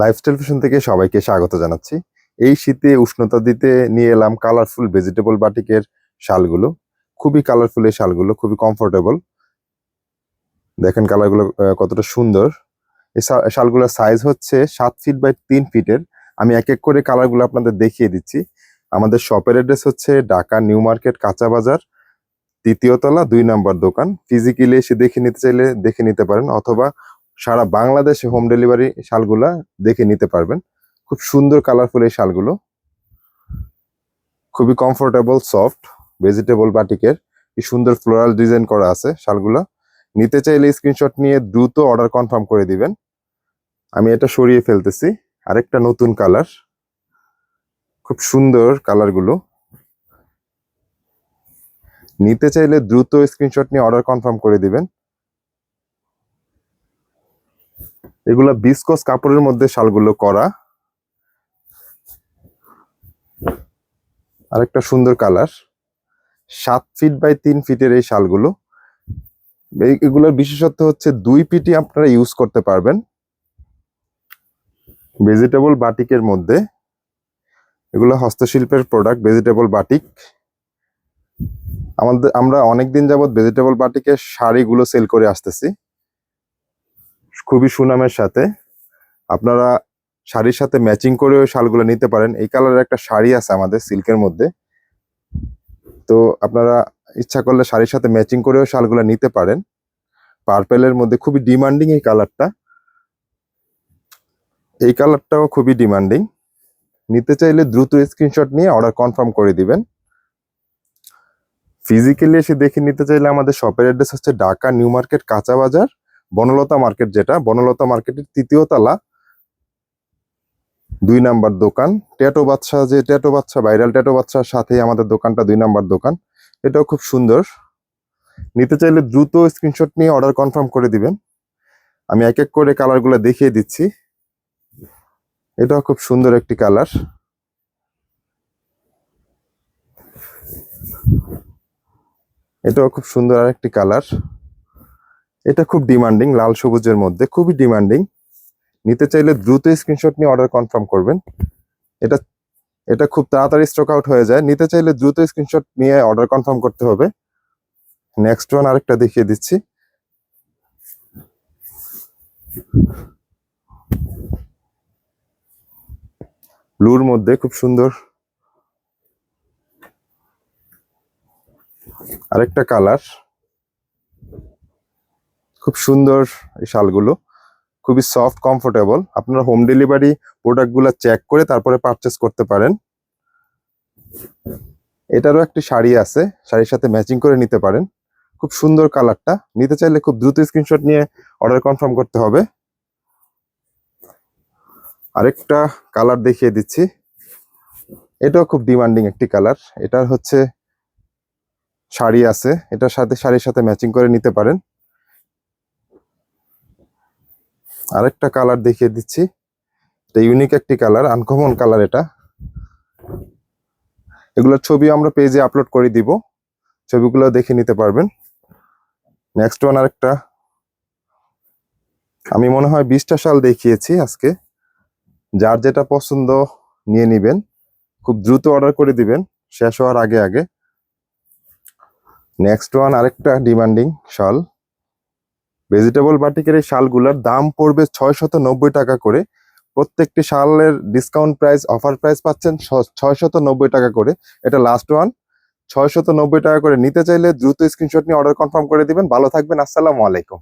Lifestyle fashion থেকে সবাইকে স্বাগত জানাচ্ছি। এই শীতে উষ্ণতা দিতে নিয়ে এলাম কালারফুল ভেজিটেবল বাটিকের শালগুলো। খুবই কালারফুল এই শালগুলো, খুবই কমফোর্টেবল দেখেন কালারগুলো কতটা সুন্দর। এই শালগুলোর সাইজ হচ্ছে সাত ফিট বাই তিন ফিটের আমি এক এক করে কালারগুলো আপনাদের দেখিয়ে দিচ্ছি। আমাদের শপের অ্যাড্রেস হচ্ছে ঢাকা নিউ মার্কেট, কাঁচা বাজার, তৃতীয় তলা, দুই নম্বর দোকান। ফিজিক্যালি এসে দেখে নিতে চাইলে দেখে নিতে পারেন, অথবা সারা বাংলাদেশে হোম ডেলিভারি শালগুলা দেখে নিতে পারবেন। খুব সুন্দর কালারফুল এই শালগুলো। খুবই কমফোর্টেবল সফট ভেজিটেবল বাটিকের। কি সুন্দর ফ্লোরাল ডিজাইন করা আছে শালগুলো। নিতে চাইলে স্ক্রিনশট নিয়ে দ্রুত অর্ডার কনফার্ম করে দিবেন। আমি এটা সরিয়ে ফেলতেছি। আরেকটা নতুন কালার খুব সুন্দর কালারগুলো নিতে চাইলে দ্রুত স্ক্রিনশট নিয়ে অর্ডার কনফার্ম করে দিবেন। এগুলা বিস্কস কাপড়ের মধ্যে শালগুলো করা। আরেকটা সুন্দর কালার। সাত ফিট বাই তিন ফিটের এই শালগুলো। এগুলোর বিশেষত্ব হচ্ছে দুই পিটি আপনারা ইউজ করতে পারবেন। ভেজিটেবল বাটিকের মধ্যে। এগুলো হস্তশিল্পের প্রোডাক্ট ভেজিটেবল বাটিক আমাদের, আমরা অনেকদিন যাবত ভেজিটেবল বাটিকের শাড়িগুলো সেল করে আসতেছি। খুবই সুনামের সাথে। আপনারা শাড়ির সাথে ম্যাচিং করে ওই শালগুলো নিতে পারেন। এই কালারের একটা শাড়ি আছে আমাদের সিল্কের মধ্যে। তো আপনারা ইচ্ছা করলে শাড়ির সাথে ম্যাচিং করেও শালগুলো নিতে পারেন। পার্পেলের মধ্যে খুবই ডিমান্ডিং এই কালারটা এই কালারটাও খুবই ডিমান্ডিং নিতে চাইলে দ্রুত স্ক্রিনশট নিয়ে অর্ডার কনফার্ম করে দিবেন। ফিজিক্যালি এসে দেখে নিতে চাইলে আমাদের শপের অ্যাড্রেস হচ্ছে ঢাকা নিউ মার্কেট কাঁচা বাজার। বনলতা মার্কেট যেটা, বনলতা মার্কেটের তৃতীয় তলা, দুই নাম্বার দোকান। ট্যাটো বাচ্চা যে ট্যাটো বাচ্চা ভাইরাল ট্যাটো বাচ্চার সাথেই আমাদের দোকানটা দুই নাম্বার দোকান। এটাও খুব সুন্দর। নিতে চাইলে দ্রুত স্ক্রিনশট নিয়ে অর্ডার কনফার্ম করে দিবেন। আমি এক এক করে কালারগুলো দেখিয়ে দিচ্ছি। এটাও খুব সুন্দর একটি কালার এটাও খুব সুন্দর আরেকটি কালার এটা খুব ডিমান্ডিং লাল সবুজের মধ্যে, খুবই ডিমান্ডিং নিতে চাইলে দ্রুত স্ক্রিনশট নিয়ে অর্ডার কনফার্ম করবেন। এটা এটা খুব তাড়াতাড়ি স্টক আউট হয়ে যায়। নিতে চাইলে দ্রুত স্ক্রিনশট নিয়ে অর্ডার কনফার্ম করতে হবে। নেক্সট ওয়ান আরেকটা দেখিয়ে দিচ্ছি। ব্লুর মধ্যে খুব সুন্দর। আরেকটা কালার। খুব সুন্দর এই শালগুলো। খুবই সফট কমফোর্টেবল আপনারা হোম ডেলিভারি প্রোডাক্টগুলো চেক করে তারপরে পারচেস করতে পারেন। এটারও একটি শাড়ি আছে, শাড়ির সাথে ম্যাচিং করে নিতে পারেন। খুব সুন্দর কালারটা। নিতে চাইলে খুব দ্রুত স্ক্রিনশট নিয়ে অর্ডার কনফার্ম করতে হবে। আরেকটা কালার দেখিয়ে দিচ্ছি। এটাও খুব ডিমান্ডিং একটি কালার। এটার হচ্ছে শাড়ি আছে। এটার সাথে, শাড়ির সাথে ম্যাচিং করে নিতে পারেন। আরেকটা কালার দেখিয়ে দিচ্ছি। এটা ইউনিক একটি কালার আনকমন কালার এটা। এগুলোর ছবি আমরা পেজে আপলোড করে দিব। ছবিগুলো দেখে নিতে পারবেন। নেক্সট ওয়ান আরেকটা। আমি মনে হয় বিশটা শাল দেখিয়েছি আজকে। যার যেটা পছন্দ নিয়ে নিবেন। খুব দ্রুত অর্ডার করে দিবেন। শেষ হওয়ার আগে আগে। নেক্সট ওয়ান আরেকটা ডিমান্ডিং শাল। ভেজিটেবল বাটিকের এই শালগুলোর দাম পড়বে ছয়শত নব্বই টাকা করে। প্রত্যেকটি শালের ডিসকাউন্ট প্রাইস অফার প্রাইস পাচ্ছেন ছয়শত নব্বই টাকা করে। এটা লাস্ট ওয়ান ছয়শত নব্বই টাকা করে নিতে চাইলে দ্রুত স্ক্রিনশট নিয়ে অর্ডার কনফার্ম করে দিবেন। ভালো থাকবেন। আসসালামু আলাইকুম।